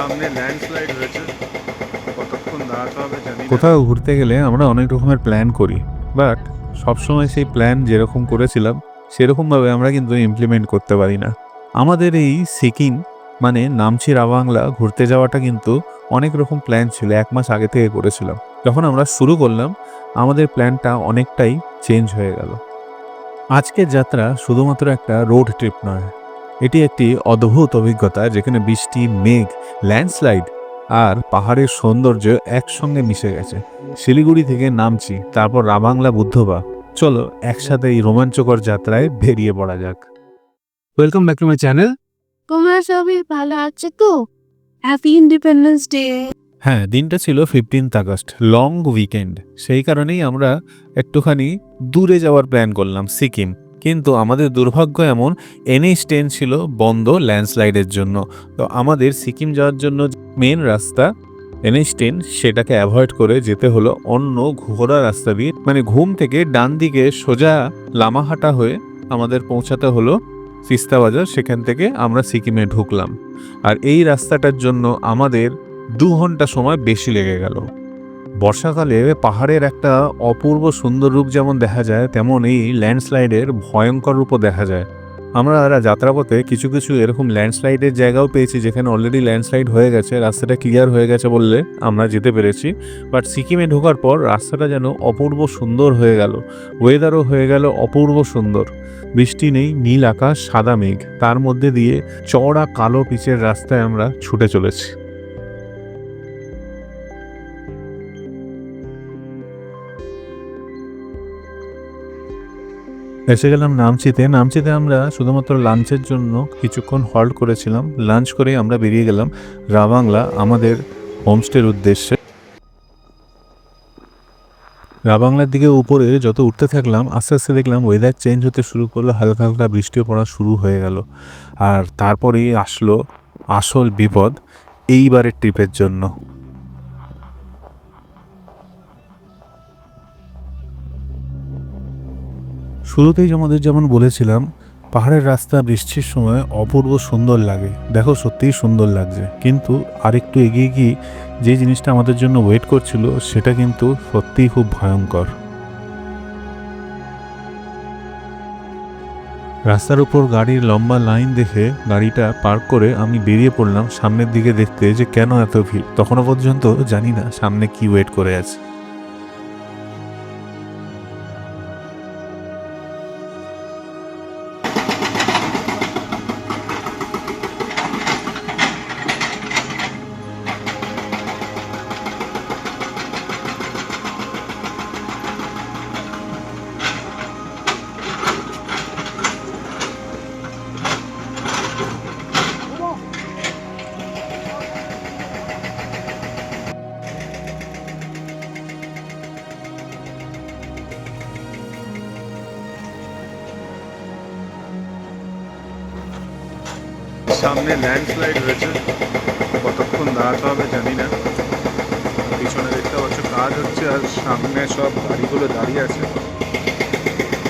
সামনে ল্যান্ডস্লাইড হয়েছে। কতক্ষণ দাঁড়াতে হবে জানি কোথাও ঘুরতে গেলে আমরা অনেক রকমের প্ল্যান করি। বাট সবসময় সেই প্ল্যান যেরকম করেছিলাম, সেরকমভাবে আমরা কিন্তু ইমপ্লিমেন্ট করতে পারি না। আমাদের এই সিকিম মানে নামছি রাবাংলা ঘুরতে যাওয়াটা কিন্তু অনেক রকম প্ল্যান ছিল, এক মাস আগে থেকে করেছিলাম। যখন আমরা শুরু করলাম, আমাদের প্ল্যানটা অনেকটাই চেঞ্জ হয়ে গেল। আজকের যাত্রা শুধুমাত্র একটা রোড ট্রিপ নয় এটি একটি অদ্ভুত অভিজ্ঞতা যেখানে বৃষ্টি মেঘ ল্যান্ডস্লাইড আর পাহাড়ের সৌন্দর্য একসঙ্গে মিশে গেছে। শিলিগুড়ি থেকে নামছি তারপর রাবাংলা বুদ্ধবা। চলো একসাথে এই রোমাঞ্চকর যাত্রায় বেরিয়ে পড়া যাক। Welcome back to my channel তোমরা সবাই ভালো আছে তো? হ্যাপি ইন্ডিপেন্ডেন্স ডে হ্যাঁ দিনটা ছিল ফিফটিন্থ আগস্ট লং উইকেন্ড সেই কারণেই আমরা একটুখানি দূরে যাওয়ার প্ল্যান করলাম সিকিম। কিন্তু আমাদের দুর্ভাগ্য এমন, এনএইচ টেন ছিল বন্ধ ল্যান্ডস্লাইডের জন্য। তো আমাদের সিকিম যাওয়ার জন্য মেন রাস্তা এনএইচ টেন সেটাকে অ্যাভয়েড করে যেতে হলো অন্য ঘোরা রাস্তা দিয়ে। মানে ঘুম থেকে ডান দিকে সোজা লামাহাটা হয়ে আমাদের পৌঁছাতে হলো তিস্তা বাজার, সেখান থেকে আমরা সিকিমে ঢুকলাম। আর এই রাস্তাটার জন্য আমাদের দু ঘণ্টা সময় বেশি লেগে গেল। বর্ষাকালে পাহাড়ের একটা অপূর্ব সুন্দর রূপ যেমন দেখা যায় তেমন এই ল্যান্ডস্লাইডের ভয়ঙ্কর রূপও দেখা যায়। আমরা যাত্রাপথে কিছু কিছু এরকম ল্যান্ডস্লাইডের জায়গাও পেয়েছি, যেখানে অলরেডি ল্যান্ডস্লাইড হয়ে গেছে, রাস্তাটা ক্লিয়ার হয়ে গেছে বললে আমরা যেতে পেরেছি। বাট সিকিমে ঢোকার পর রাস্তাটা যেন অপূর্ব সুন্দর হয়ে গেল ওয়েদারও হয়ে গেল অপূর্ব সুন্দর। বৃষ্টি নেই, নীল আকাশ, সাদা মেঘ, তার মধ্যে দিয়ে চওড়া কালো পিচের রাস্তায় আমরা ছুটে চলেছি। এসে গেলাম নামচিতে। নামচিতে আমরা শুধুমাত্র লাঞ্চের জন্য কিছুক্ষণ হল্ট করেছিলাম। লাঞ্চ করে আমরা বেরিয়ে গেলাম রাবাংলা, আমাদের হোমস্টের উদ্দেশ্যে। রাবাংলার দিকে উপরে যত উঠতে থাকলাম, আস্তে আস্তে দেখলাম ওয়েদার চেঞ্জ হতে শুরু করল, হালকা হালকা বৃষ্টিও পড়া শুরু হয়ে গেল। আর তারপরেই আসলো আসল বিপদ, এইবারের ট্রিপের জন্য। শুরুতেই আমাদের যেমন বলেছিলাম, পাহাড়ের রাস্তা বৃষ্টির সময় অপূর্ব সুন্দর লাগে। দেখো সত্যিই সুন্দর লাগছে। কিন্তু আরেকটু এগিয়ে গিয়ে যে জিনিসটা আমাদের জন্য ওয়েট করছিল, সেটা কিন্তু সত্যিই খুব ভয়ঙ্কর। রাস্তার উপর গাড়ির লম্বা লাইন দেখে গাড়িটা পার্ক করে আমি বেরিয়ে পড়লাম সামনের দিকে দেখতে যে কেন এত ভিড়? তখনও পর্যন্ত জানি না সামনে কি ওয়েট করে আছে। সামনে ল্যান্ডস্লাইড হয়েছে। কতক্ষণ দাঁড়াতে হবে জানি না। পিছনে দেখতে পাচ্ছ কাজ হচ্ছে আর সামনে সব গাড়িগুলো দাঁড়িয়ে আছে।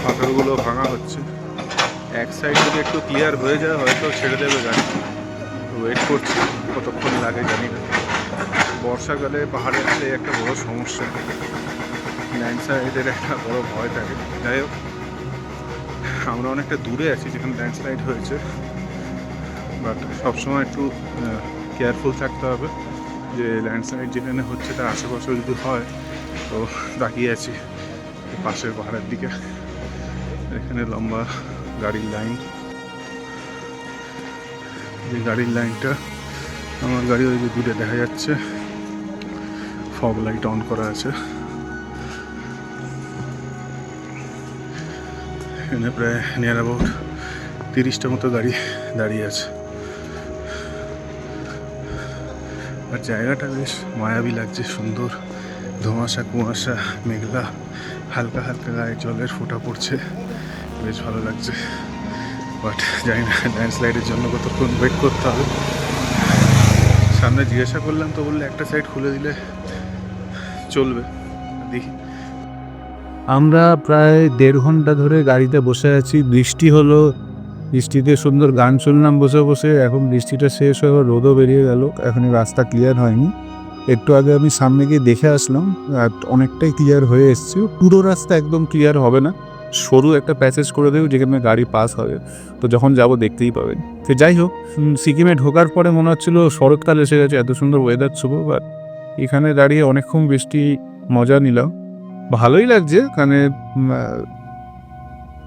পাথরগুলো ভাঙা হচ্ছে। এক সাইড যদি একটু ক্লিয়ার হয়ে যায়, হয়তো ছেড়ে দেবে গাড়ি। ওয়েট করছি, কতক্ষণ লাগে জানি না। বর্ষাকালে পাহাড়ে আসলে একটা বড় সমস্যা। ল্যান্ডস্লাইডের একটা বড় ভয় থাকে। যাই হোক, আমরা অনেকটা দূরে আছি যেখানে ল্যান্ডস্লাইড হয়েছে। বাট সবসময় একটু কেয়ারফুল থাকতে হবে যে ল্যান্ডস্লাইড যেখানে হচ্ছে তার আশেপাশে যদি হয়, তো তাকিয়ে আছি পাশের পাহাড়ের দিকে। এখানে লম্বা গাড়ির লাইন যে গাড়ির লাইনটা আমার গাড়ি ওই যে দূরে দেখা যাচ্ছে। ফগ লাইট অন করা আছে। এখানে প্রায় নিয়ার অ্যাবাউট তিরিশটা মতো গাড়ি দাঁড়িয়ে আছে। আর জায়গাটা বেশ মায়াবী লাগছে, সুন্দর। ধোঁয়াশা, কুয়াশা, মেঘলা, হালকা হালকা গায়ে জলের ফোঁটা পড়ছে। বেশ ভালো লাগছে। বাট জানি না ল্যান্ডস্লাইডের জন্য কতক্ষণ ওয়েট করতে হবে। সামনে জিজ্ঞাসা করলাম তো বললে একটা সাইড খুলে দিলে চলবে। দেখি। আমরা প্রায় দেড় ঘণ্টা ধরে গাড়িতে বসে আছি। বৃষ্টি হলো বৃষ্টিতে সুন্দর গান শুনলাম, বসে বসে এখন বৃষ্টিটা শেষ হয়ে রোদও বেরিয়ে গেল, এখন রাস্তা ক্লিয়ার হয়নি। একটু আগে আমি সামনে গিয়ে দেখে আসলাম, আর অনেকটাই ক্লিয়ার হয়ে এসছে, পুরো রাস্তা একদম ক্লিয়ার হবে না। সরু একটা প্যাসেজ করে দেবো যেখানে গাড়ি পাস হবে, তো যখন যাব দেখতেই পাবেন তো যাই হোক সিকিমে ঢোকার পরে মনে হচ্ছিল শরৎকাল এসে গেছে, এত সুন্দর ওয়েদার ছিল বাট এখানে দাঁড়িয়ে অনেকক্ষণ বৃষ্টি মজা নিলাম। ভালোই লাগছে, কারণ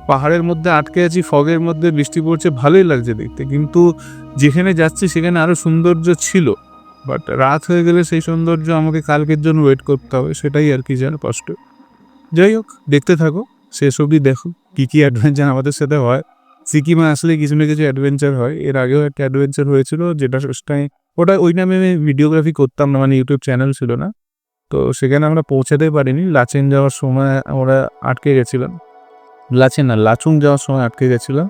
পাহাড়ের মধ্যে আটকে আছি, ফগের মধ্যে বৃষ্টি পড়ছে, ভালোই লাগছে দেখতে। কিন্তু যেখানে যাচ্ছি সেখানে আরও সৌন্দর্য ছিল। বাট রাত হয়ে গেলে সেই সৌন্দর্য আমাকে কালকের জন্য ওয়েট করতে হবে, সেটাই আর কি যেন কষ্ট। যাই হোক, দেখতে থাকো, শেষ অবধি দেখো কী কী অ্যাডভেঞ্চার আমাদের সাথে হয়। সিকিমে আসলে কিছু না কিছু অ্যাডভেঞ্চার হয়। এর আগেও একটা অ্যাডভেঞ্চার হয়েছিল, যেটা টাইম ওটা ওই নামে আমি ভিডিওগ্রাফি করতাম না মানে ইউটিউব চ্যানেল ছিল না। তো সেখানে আমরা পৌঁছাতে পারিনি। লাচেন যাওয়ার সময় আমরা আটকে গেছিলাম। লাচেন না, লাচুং যাওয়ার সময় আটকে গেছিলাম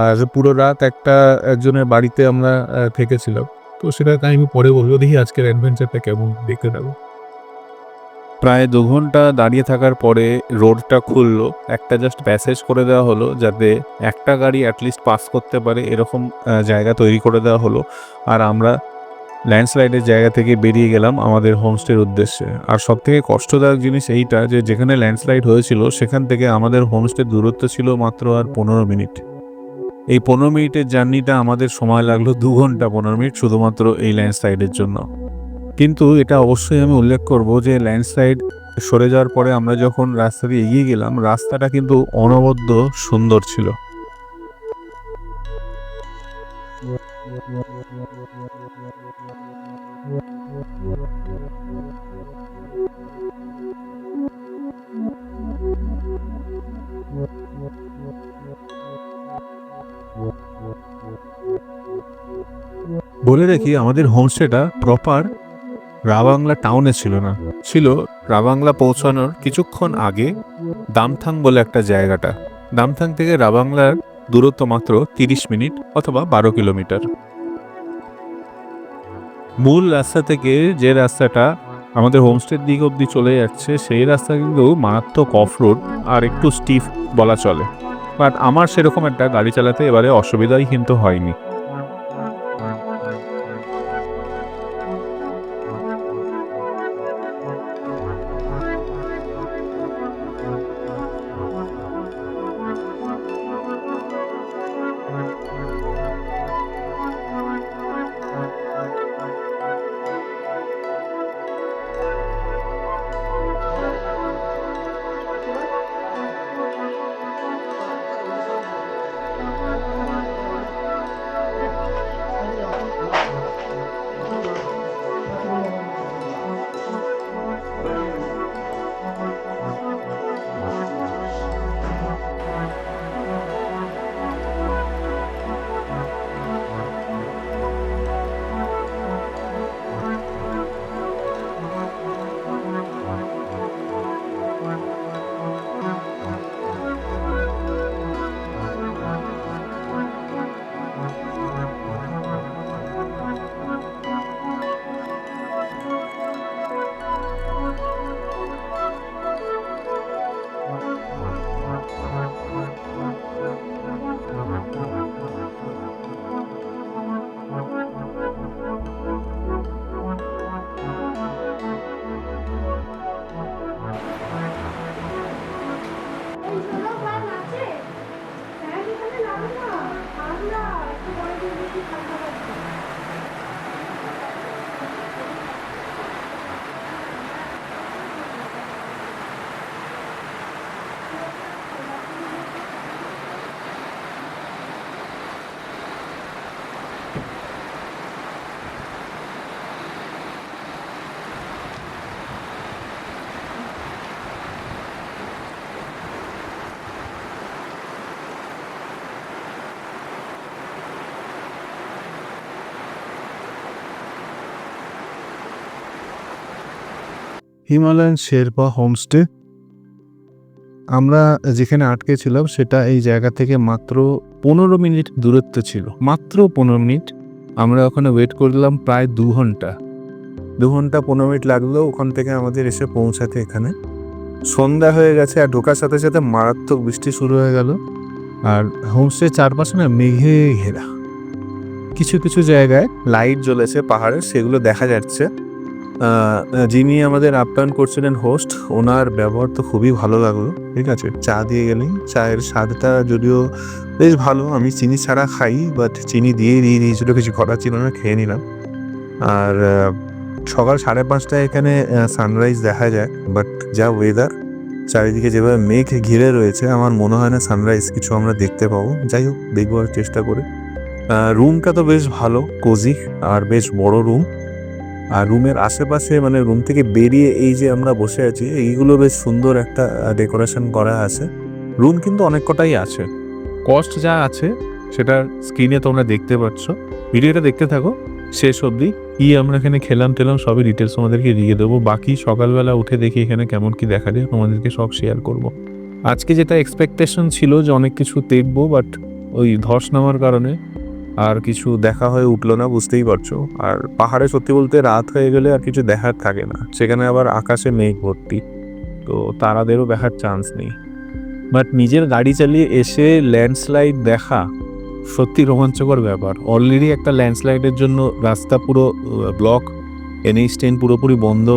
আর পুরো রাত একটা, একজনের বাড়িতে আমরা থেকেছিলাম। তো সেটা তাই আমি পরে বলব। দেখি আজকের অ্যাডভেঞ্চারটা কেমন দেখতে থাকো প্রায় দু ঘণ্টা দাঁড়িয়ে থাকার পরে রোডটা খুললো। একটা জাস্ট প্যাসেজ করে দেওয়া হলো যাতে একটা গাড়ি অ্যাটলিস্ট পাস করতে পারে, এরকম জায়গা তৈরি করে দেওয়া হলো। আর আমরা ল্যান্ডস্লাইডের জায়গা থেকে বেরিয়ে গেলাম আমাদের হোমস্টের উদ্দেশ্যে। আর সব থেকে কষ্টদায়ক জিনিস এইটা যে, যেখানে ল্যান্ডস্লাইড হয়েছিল, সেখান থেকে আমাদের হোমস্টের দূরত্ব ছিল মাত্র আর পনেরো মিনিট। এই পনেরো মিনিটের জার্নিটা আমাদের সময় লাগল দু ঘণ্টা পনেরো মিনিট শুধুমাত্র এই ল্যান্ডস্লাইডের জন্য। কিন্তু এটা অবশ্যই আমি উল্লেখ করব যে, ল্যান্ডস্লাইড সরে যাওয়ার পরে আমরা যখন রাস্তা দিয়ে এগিয়ে গেলাম, রাস্তাটা কিন্তু অনবদ্য সুন্দর ছিল। বলে রাখি, আমাদের হোমস্টেটা প্রপার রাবাংলা টাউনে ছিল না। ছিল রাবাংলা পৌঁছানোর কিছুক্ষণ আগে দামথাং বলে একটা জায়গাটা। দামথাং থেকে রাবাংলার দূরত্ব মাত্র তিরিশ মিনিট অথবা বারো কিলোমিটার। মূল রাস্তা থেকে যে রাস্তাটা আমাদের হোমস্টের দিক অবধি চলে যাচ্ছে, সেই রাস্তা কিন্তু মারাত্মক অফ রোড আর একটু স্টিফ বলা চলে। বাট আমার সেরকম একটা গাড়ি চালাতে এবারে অসুবিধাই কিন্তু হয়নি। Himalayan Sherpa homestay. আমরা যেখানে আটকে ছিলাম, সেটা এই জায়গা থেকে মাত্র পনেরো মিনিট দূরত্ব ছিল। মাত্র পনেরো মিনিট। আমরা ওখানে ওয়েট করলাম প্রায় দু ঘণ্টা। দু ঘণ্টা পনেরো মিনিট লাগল ওখান থেকে আমাদের এসে পৌঁছাতে এখানে। সন্ধ্যা হয়ে গেছে আর ঢোকার সাথে সাথে মারাত্মক বৃষ্টি শুরু হয়ে গেল। আর হোমস্টে চারপাশে না মেঘে ঘেরা। কিছু কিছু জায়গায় লাইট জ্বলেছে পাহাড়ের সেগুলো দেখা যাচ্ছে। যিনি আমাদের আপ্যায়ন করছিলেন হোস্ট ওনার ব্যবহার তো খুবই ভালো লাগল, ঠিক আছে? চা দিয়ে গেলেই, চায়ের স্বাদটা যদিও বেশ ভালো, আমি চিনি ছাড়া খাই বাট চিনি দিয়েই দিয়ে দিয়েছিল কিছু করার ছিল না, খেয়ে নিলাম। আর সকাল সাড়ে পাঁচটায় এখানে সানরাইজ দেখা যায় বাট যা ওয়েদার চারিদিকে যেভাবে মেঘ ঘিরে রয়েছে, আমার মনে হয় না সানরাইজ কিছু আমরা দেখতে পাবো। যাই হোক দেখবার চেষ্টা করে। রুমটা তো বেশ ভালো কোজি আর বেশ বড় রুম আর রুমের আশেপাশে মানে রুম থেকে বেরিয়ে এই যে আমরা বসে আছি, এইগুলো বেশ সুন্দর একটা ডেকোরেশন করা আছে। রুম কিন্তু অনেক কটাই আছে। কস্ট যা আছে সেটা স্ক্রিনে তোমরা দেখতে পাচ্ছ। ভিডিওটা দেখতে থাকো, শেষ অবধি। কি আমরা এখানে খেলাম টেলাম, সবই ডিটেলস তোমাদেরকে দিয়ে দেবো। বাকি সকালবেলা উঠে দেখি এখানে কেমন কি দেখা যায়, তোমাদেরকে সব শেয়ার করব। আজকে যেটা এক্সপেকটেশন ছিল যে অনেক কিছু দেখব বাট ওই ধস নামার কারণে আর কিছু দেখা হয়ে উঠল না, বুঝতেই পারছ। আর পাহাড়ে সত্যি বলতে রাত হয়ে গেলে আর কিছু দেখার থাকে না। সেখানে আবার আকাশে মেঘ ভর্তি, তো তারাদেরও দেখার চান্স নেই। বাট নিজের গাড়ি চালিয়ে এসে ল্যান্ডস্লাইড দেখা সত্যি রোমাঞ্চকর ব্যাপার। অলরেডি একটা ল্যান্ডস্লাইডের জন্য রাস্তা পুরো ব্লক এনএইচ টেন পুরোপুরি বন্ধ,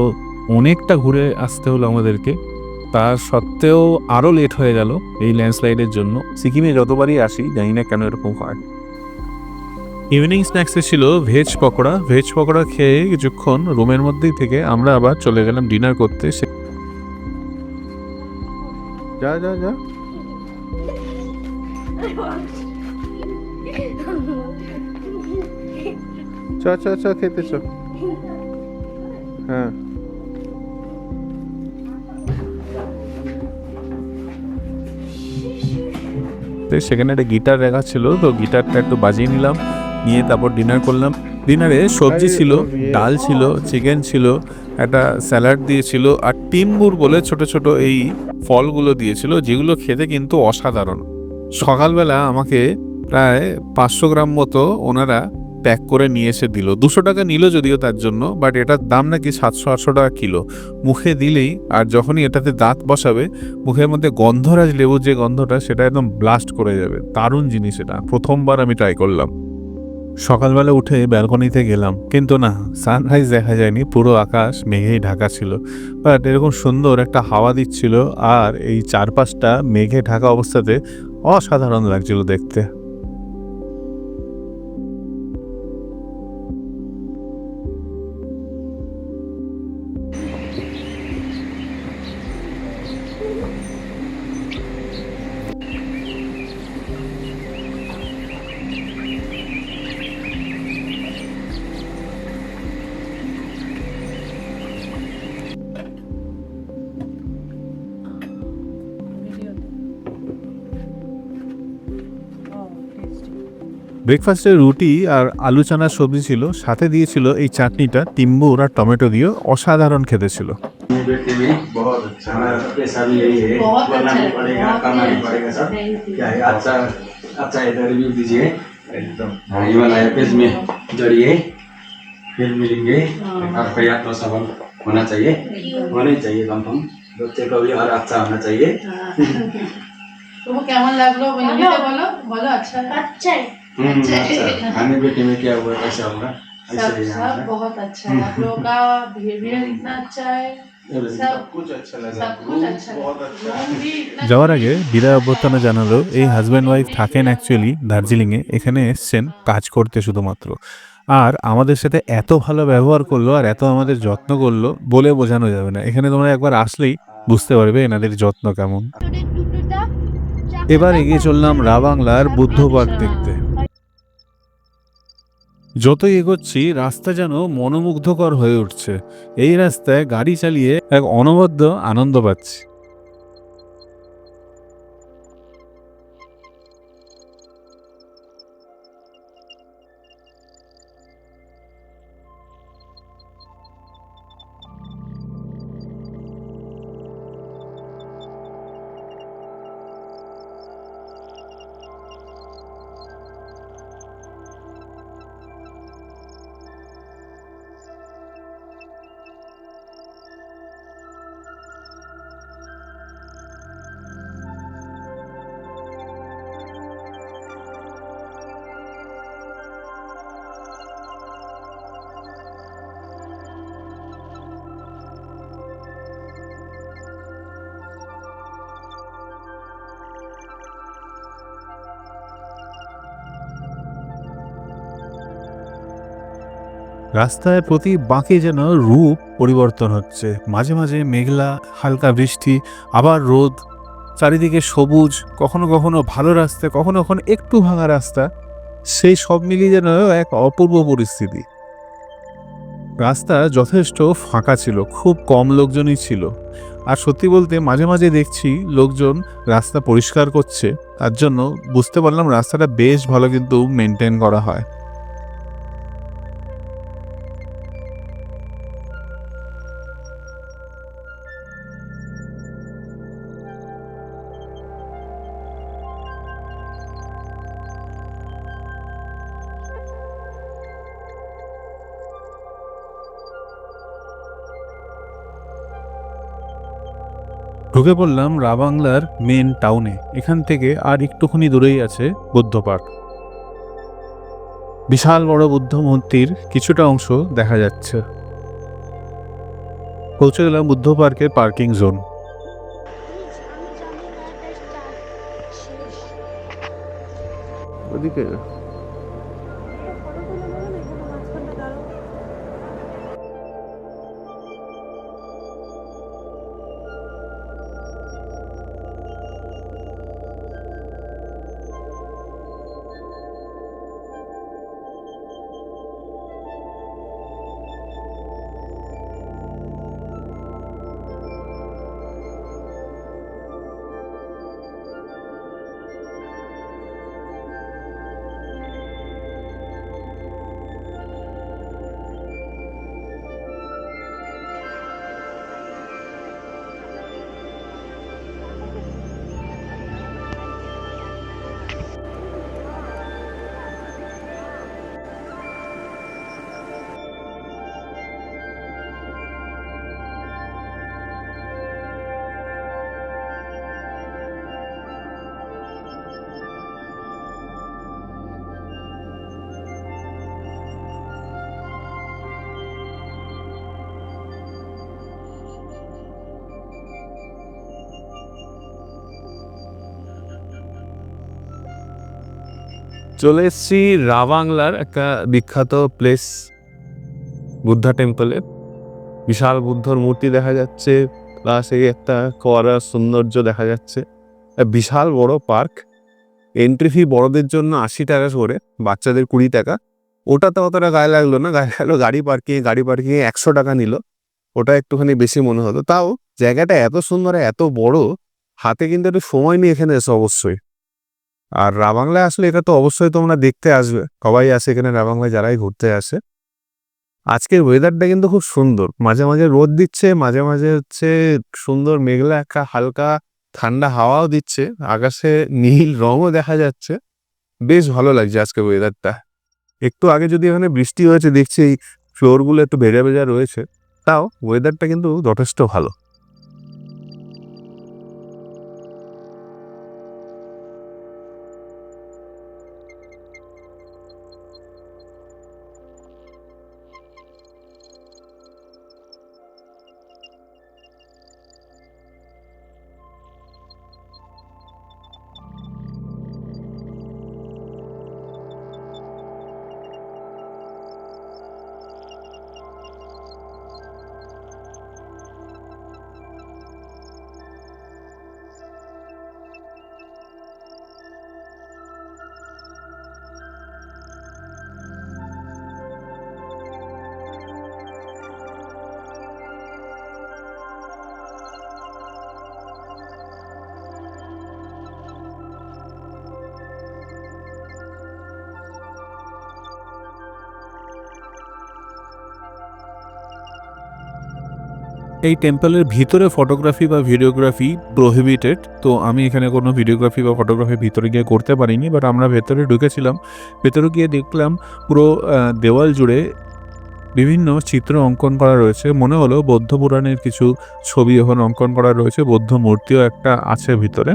অনেকটা ঘুরে আসতে হলো আমাদেরকে। তা সত্ত্বেও আরও লেট হয়ে গেল এই ল্যান্ডস্লাইডের জন্য। সিকিমে যতবারই আসি, জানি না কেন এরকম হয়। ইভিনিং স্ন্যাক্সে ছিল ভেজ পকোড়া। ভেজ পকোড়া খেয়ে কিছুক্ষণ রুমের মধ্যেই থেকে আমরা আবার চলে গেলাম ডিনার করতে। সে- যা যা যা। চ চ চ, খেতে চ। হ্যাঁ। সেখানে একটা গিটার রাখা ছিল, তো গিটারটা একটু বাজিয়ে নিলাম। নিয়ে তারপর ডিনার করলাম। ডিনারে সবজি ছিল ডাল ছিল চিকেন ছিল একটা স্যালাড দিয়েছিল আর টিম্বুর বলে ছোট ছোট এই ফলগুলো দিয়েছিল যেগুলো খেতে কিন্তু অসাধারণ। সকালবেলা আমাকে প্রায় পাঁচশো গ্রাম মতো ওনারা প্যাক করে নিয়ে এসে দিল। দুশো টাকা নিল যদিও তার জন্য বাট এটার দাম নাকি সাতশো আটশো টাকা কিলো। মুখে দিলেই আর যখনই এটাতে দাঁত বসাবে মুখের মধ্যে গন্ধরাজ লেবুর যে গন্ধটা সেটা একদম ব্লাস্ট করে যাবে। দারুণ জিনিস এটা। প্রথমবার আমি ট্রাই করলাম। সকালবেলা উঠে ব্যালকনিতে গেলাম। কিন্তু না সানরাইজ দেখা যায়নি, পুরো আকাশ মেঘেই ঢাকা ছিল। বাট এরকম সুন্দর একটা হাওয়া দিচ্ছিল আর এই চারপাশটা মেঘে ঢাকা অবস্থাতে অসাধারণ লাগছিল দেখতে। ব্রেকফাস্টে রুটি আর আলু চানার সবজি ছিল সাথে দিয়েছিল এই চাটনিটা টিম্বুর আর টমেটো দিয়ে অসাধারণ খেতে ছিল मेरे बेटे में बहुत अच्छा है पैसा भी यही है बहुत बोलना अच्छा नहीं है, पड़ेगा बहुत करना नहीं अच्छा पड़ेगा सर Thank you. क्या है अच्छा अच्छा इधर रिव्यू दीजिए একদম हाँ ये वाला है पेज में जोड़िए फिर मिलेंगे हाँ। एक रुपया तो सबल होना चाहिए होना ही चाहिए कंफर्म बच्चे को भी और अच्छा होना चाहिए তোমার কেমন লাগলো হিন্দিতে বলো বলো আচ্ছা अच्छा है हम्म, अच्छा है। अच्छा खाने बेटे में क्या हुआ कैसा हुआ सब ऐसे ही यहाँ सब से। बहुत अच्छा है आप लोगों का बिहेवियर इतना अच्छा है सब कुछ अच्छा लगा सब कुछ अच्छा है रूम भी इतना যাওয়ার আগে বিদায় অভ্যর্থনা জানালো এই হাজব্যান্ড ওয়াইফ থাকেন অ্যাকচুয়ালি দার্জিলিংয়ে এখানে এসছেন কাজ করতে শুধুমাত্র আর আমাদের সাথে এত ভালো ব্যবহার করলো আর এত আমাদের যত্ন করলো বলে বোঝানো যাবে না এখানে তোমরা একবার আসলেই বুঝতে পারবে এনাদের যত্ন কেমন এবার এগিয়ে চললাম রা বাংলার বুদ্ধ পার্ক দেখতে যতই এগোচ্ছি, রাস্তা যেন মনোমুগ্ধকর হয়ে উঠছে। এই রাস্তায় গাড়ি চালিয়ে এক অনবদ্য আনন্দ পাচ্ছি। রাস্তায় প্রতি বাঁকে যেন রূপ পরিবর্তন হচ্ছে। মাঝে মাঝে মেঘলা, হালকা বৃষ্টি, আবার রোদ। চারিদিকে সবুজ, কখনো কখনো ভালো রাস্তা, কখনো কখনো একটু ভাঙা রাস্তা। সেই সব মিলিয়ে যেন এক অপূর্ব পরিস্থিতি। রাস্তা যথেষ্ট ফাঁকা ছিল, খুব কম লোকজনই ছিল। আর সত্যি বলতে মাঝে মাঝে দেখছি লোকজন রাস্তা পরিষ্কার করছে। তার জন্য বুঝতে পারলাম রাস্তাটা বেশ ভালো কিন্তু মেনটেন করা হয়। ঢুকে পড়লাম রাবাংলার মেন টাউনে। এখান থেকে আর একটুখানি দূরেই আছে বুদ্ধ পার্ক। বিশাল বড় বুদ্ধ মূর্তির কিছুটা অংশ দেখা যাচ্ছে। পৌঁছে গেলাম বুদ্ধ পার্কের পার্কিং জোন। ওদিকে চলে এসেছি রাবাংলার একটা বিখ্যাত প্লেস বুদ্ধা টেম্পলের বিশাল বুদ্ধর মূর্তি দেখা যাচ্ছে প্লাস এই একটা করা সৌন্দর্য দেখা যাচ্ছে। বিশাল বড় পার্ক এন্ট্রি ফি বড়দের জন্য আশি টাকা করে, বাচ্চাদের কুড়ি টাকা। ওটাতে অতটা গায়ে লাগল না, গায়ে লাগল গাড়ি পার্কিং গাড়ি পার্কিং একশো টাকা নিল। ওটা একটুখানি বেশি মনে হলো তাও জায়গাটা এত সুন্দর, এত বড়, হাতে কিন্তু একটু সময় নিয়ে এখানে এসে অবশ্যই। আর রাবাংলায় আসলে এটা তো অবশ্যই তোমরা দেখতে আসবে। সবাই আসে এখানে রাবাংলায় যারাই ঘুরতে আসে। আজকের ওয়েদারটা কিন্তু খুব সুন্দর। মাঝে মাঝে রোদ দিচ্ছে, মাঝে মাঝে হচ্ছে সুন্দর মেঘলা একটা হালকা ঠান্ডা হাওয়াও দিচ্ছে। আকাশে নীল রঙও দেখা যাচ্ছে। বেশ ভালো লাগছে আজকে ওয়েদারটা একটু আগে যদি এখানে বৃষ্টি হয়েছে, দেখছি এই ফ্লোরগুলো একটু ভেজা ভেজা রয়েছে। তাও ওয়েদারটা কিন্তু যথেষ্ট ভালো। এই টেম্পলের ভিতরে ফটোগ্রাফি বা ভিডিওগ্রাফি প্রোহিবিটেড, তো আমি এখানে কোনো ভিডিওগ্রাফি বা ফটোগ্রাফি ভিতরে গিয়ে করতে পারিনি বাট আমরা ভেতরে ঢুকেছিলাম। ভেতরে গিয়ে দেখলাম পুরো দেওয়াল জুড়ে বিভিন্ন চিত্র অঙ্কন করা রয়েছে। মনে হলো বৌদ্ধ পুরাণের কিছু ছবি এখন অঙ্কন করা রয়েছে, বৌদ্ধ মূর্তিও একটা আছে ভিতরে।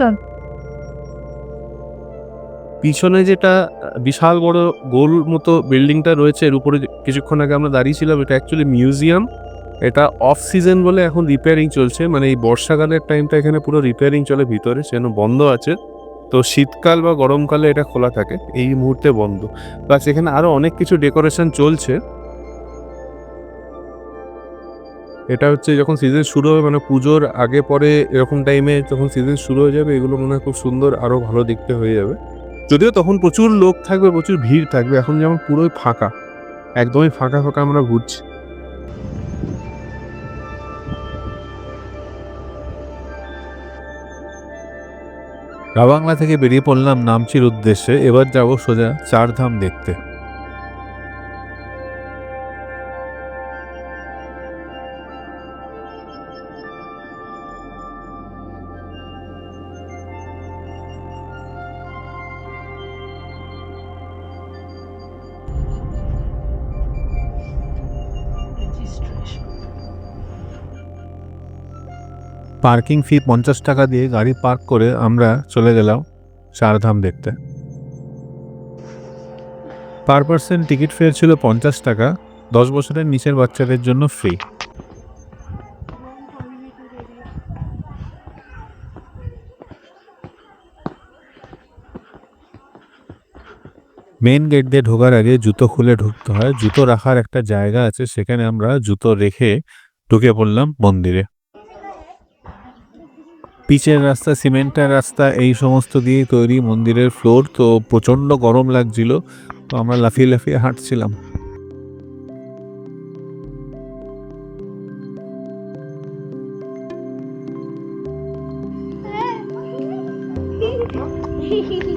চান পিছনে যেটা, বিশাল বড় গোল মতো বিল্ডিংটা রয়েছে, এর উপরে কিছুক্ষণ আগে আমরা দাঁড়িয়েছিলাম, এটা অ্যাকচুয়ালি মিউজিয়াম এটা অফ সিজন বলে এখন রিপেয়ারিং চলছে মানে এই বর্ষাকালের টাইমটা এখানে পুরো রিপেয়ারিং চলে ভিতরে সেজন্য বন্ধ আছে। তো শীতকাল বা গরমকালে এটা খোলা থাকে, এই মুহূর্তে বন্ধ। প্লাস এখানে আরও অনেক কিছু ডেকোরেশন চলছে। এটা হচ্ছে যখন সিজন শুরু হবে মানে পুজোর আগে পরে এরকম টাইমে যখন সিজন শুরু হয়ে যাবে, এগুলো মনে হয় খুব সুন্দর আরও ভালো দেখতে হয়ে যাবে। যদিও তখন প্রচুর লোক থাকবে, প্রচুর ভিড় থাকবে, এখন যেমন পুরোই ফাঁকা, একদমই ফাঁকা ফাঁকা আমরা ঘুরছি। রাবাংলা থেকে বেরিয়ে পড়লাম নামচির উদ্দেশ্যে, এবার যাব সোজা চারধাম দেখতে। পার্কিং ফি পঞ্চাশ টাকা দিয়ে গাড়ি পার্ক করে আমরা চলে গেলাম চারধাম দেখতে। পার পার্সেন্ট টিকিট ফেয়ার ছিল পঞ্চাশ টাকা, দশ বছরের নিচের বাচ্চাদের জন্য ফ্রি। মেন গেট দিয়ে ঢোকার আগে জুতো খুলে ঢুকতে হয়। জুতো রাখার একটা জায়গা আছে, সেখানে আমরা জুতো রেখে ঢুকে পড়লাম মন্দিরে। পিচের রাস্তা, সিমেন্টের রাস্তা, এই সমস্ত দিয়েই তৈরি মন্দিরের ফ্লোর তো প্রচণ্ড গরম লাগছিল, তো আমরা লাফিয়ে লাফিয়ে হাঁটছিলাম। টোস্টেড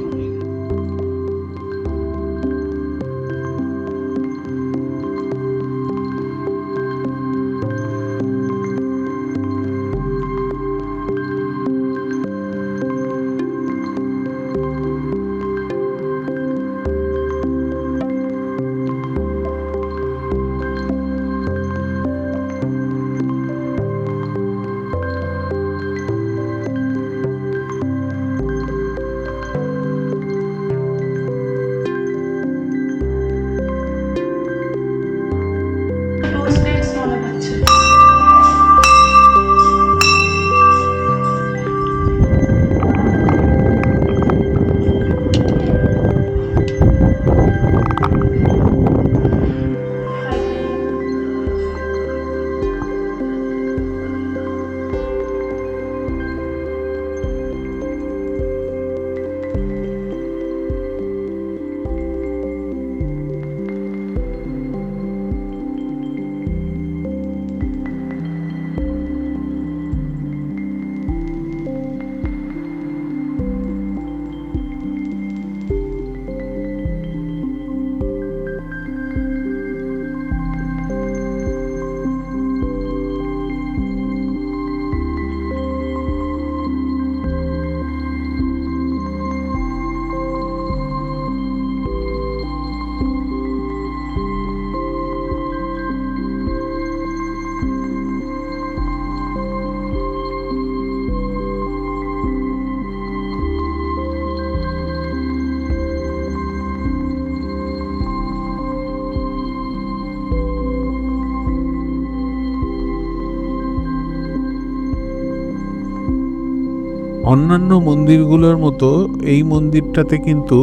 অন্যান্য মন্দিরগুলোর মতো এই মন্দিরটাতে কিন্তু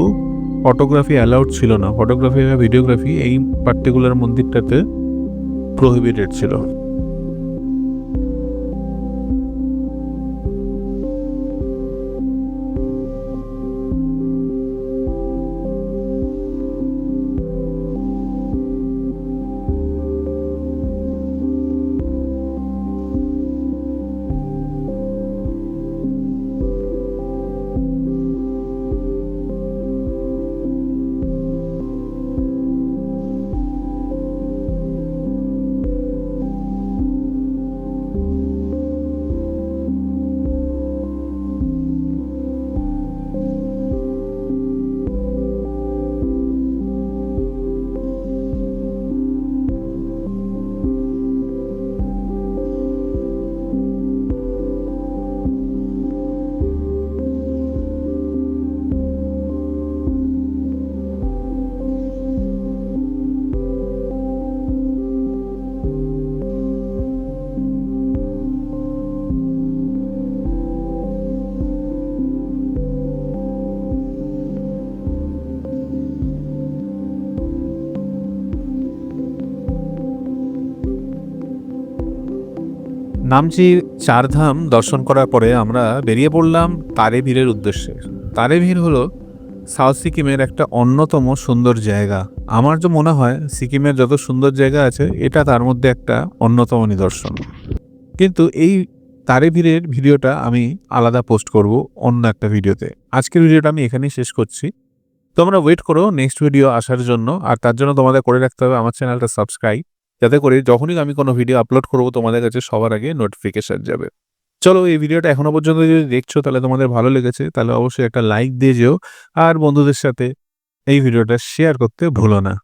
ফটোগ্রাফি অ্যালাউড ছিল না। ফটোগ্রাফি বা ভিডিওগ্রাফি এই পার্টিকুলার মন্দিরটাতে প্রহিবিটেড ছিল। নামচি চারধাম দর্শন করার পরে আমরা বেরিয়ে পড়লাম তারেভীরের উদ্দেশ্যে। তারেভীর হলো সাউথ সিকিমের একটা অন্যতম সুন্দর জায়গা। আমার যে মনে হয়, সিকিমের যত সুন্দর জায়গা আছে, এটা তার মধ্যে একটা অন্যতম নিদর্শন। কিন্তু এই তারেভীরের ভিডিওটা আমি আলাদা পোস্ট করব অন্য একটা ভিডিওতে। আজকের ভিডিওটা আমি এখানেই শেষ করছি। তোমরা ওয়েট করো নেক্সট ভিডিও আসার জন্য। আর তার জন্য তোমাদের করে রাখতে হবে আমার চ্যানেলটা সাবস্ক্রাইব যাতে করে যখনই আমি কোনো ভিডিও আপলোড করব, তোমাদের কাছে সবার আগে নোটিফিকেশান যাবে। চলো, এই ভিডিওটা এখনও পর্যন্ত যদি দেখছ, তাহলে তোমাদের ভালো লেগেছে, তাহলে অবশ্যই একটা লাইক দিয়ে যেও। আর বন্ধুদের সাথে এই ভিডিওটা শেয়ার করতে ভুলো না।